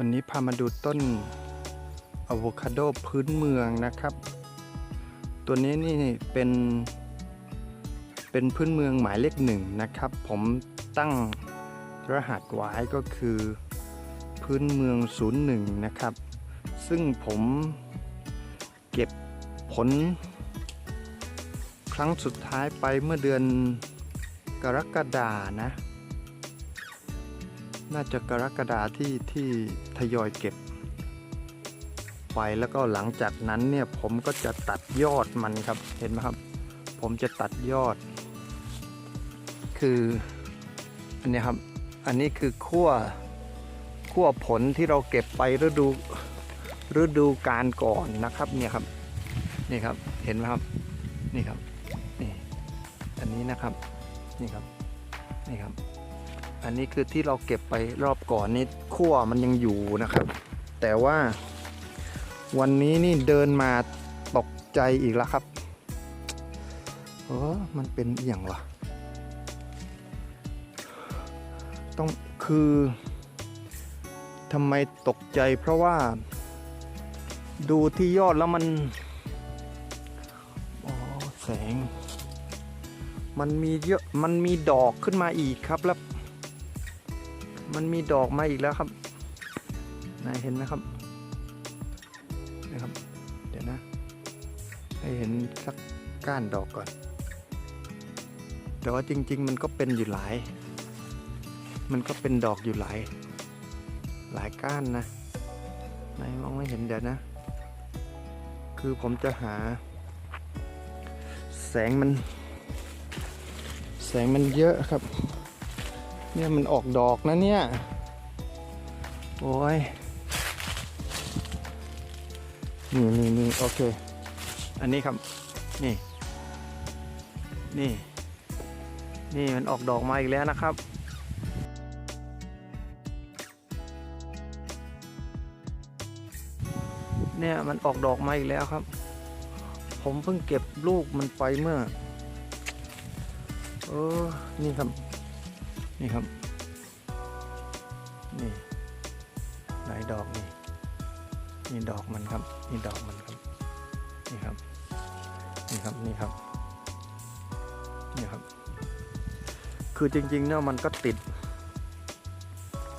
วันนี้พามาดูต้นอะโวคาโดพื้นเมืองนะครับ ตัวนี้นี่เป็นเป็นพื้นเมืองหมายเลขหนึ่งนะครับ ผมตั้งรหัสไว้ก็คือพื้นเมือง 01 นะครับ ซึ่งผมเก็บผล ครั้งสุดท้ายไปเมื่อเดือนกรกฎานะ น่าจะกรกฎาที่ที่ทยอยเก็บไปแล้วก็หลังจากนั้นเนี่ยผมก็จะตัดยอดมันครับเห็นไหมครับ ผมจะตัดยอด คืออันนี้ครับอันนี้คือขั้วขั้วผลที่เราเก็บไปฤดูฤดูการก่อนนะครับเนี่ยครับนี่ครับเห็นไหมครับนี่ครับนี่อันนี้นะครับนี่ครับนี่ครับ อันนี้คือที่เราเก็บไปรอบก่อนนี่ขั้วมันยังอยู่นะครับ แต่ว่าวันนี้นี่เดินมาตกใจอีกแล้วครับเออมันเป็นอย่างวะต้องคือทำไมตกใจเพราะว่า ดูที่ยอดแล้วมันอ๋อแสง มันมีเยอะมันมีดอกขึ้นมาอีกครับแล้ว มันมีดอกมาอีกแล้วครับนายเห็นไหมครับนะครับ เดี๋ยวนะ ให้เห็นสักก้านดอกก่อน แต่ว่าจริง ๆ มันก็เป็นอยู่หลาย มันก็เป็นดอกอยู่หลาย หลายก้านนะนายมองไม่เห็นเดี๋ยวนะ คือผมจะหา แสงมัน แสงมันเยอะครับ เนี่ยมันออกดอกนะเนี่ย โอ้ย นี่นี่นี่โอเค อันนี้ครับ นี่ นี่ นี่มันออกดอกมาอีกแล้วนะครับเนี่ยมันออกดอกมาอีกแล้วครับ ผมเพิ่งเก็บลูกมันไปเมื่อ เออ นี่ครับ นี่ครับ นี่หลายดอกนี่นี่ดอกมันครับ นี่ดอกมันครับ นี่ครับ นี่ครับ นี่ครับ นี่ครับ คือจริงๆเนี่ยมันก็ติด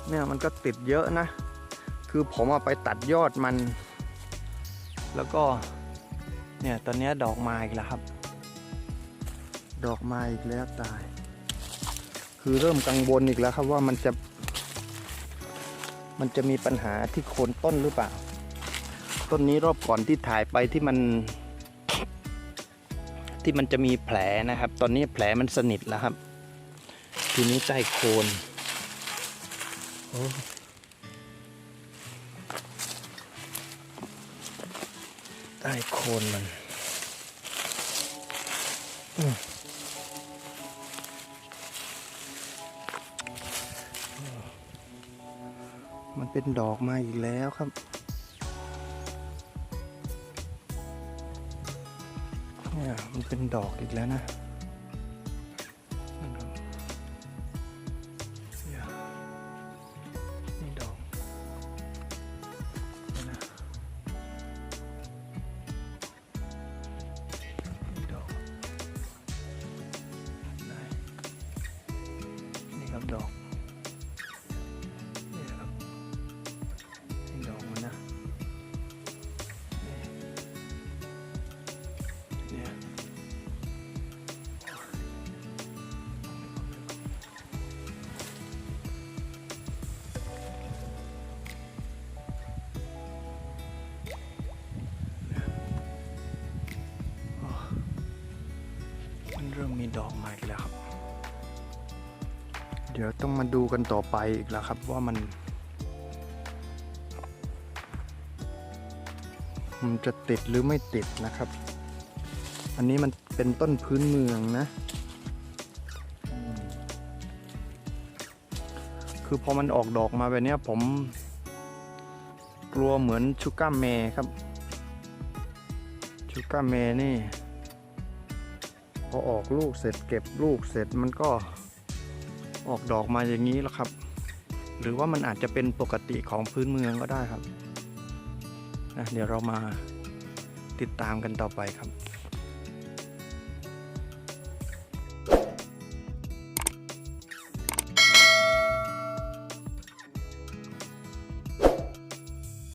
เนี่ยมันก็ติดเยอะนะ คือผมเอาไปตัดยอดมัน แล้วก็ เนี่ยตอนนี้ดอกมาอีกแล้วครับ ดอกมาอีกแล้วตาย คือเริ่มกังวลอีกแล้วครับว่ามันจะ มันจะมีปัญหาที่โคนต้นหรือเปล่า ต้นนี้รอบก่อนที่ถ่ายไปที่มัน ที่มันจะมีแผลนะครับ ตอนนี้แผลมันสนิทแล้วครับ ทีนี้ใต้โคนโใต้โคนมันมั มันเป็นดอกมาอีกแล้วครับ เนี่ยมันเป็นดอกอีกแล้วนะนั่นครับเนี่ยนี่ดอก ดี๋ยวต้องมาดูกันต่อไปอีกแล้วครับว่ามัน มันจะติดหรือไม่ติดนะครับ อันนี้มันเป็นต้นพื้นเมืองนะ คือพอมันออกดอกมาแบบนี้ผม กลัวเหมือนชูก้าเมครับ ชูก้าเมนี่ พอออกลูกเสร็จเก็บลูกเสร็จมันก็ ออกดอกมาอย่างนี้แล้วครับ หรือว่ามันอาจจะเป็นปกติของพื้นเมืองก็ได้ครับนะเดี๋ยวเรามาติดตามกันต่อไปครับ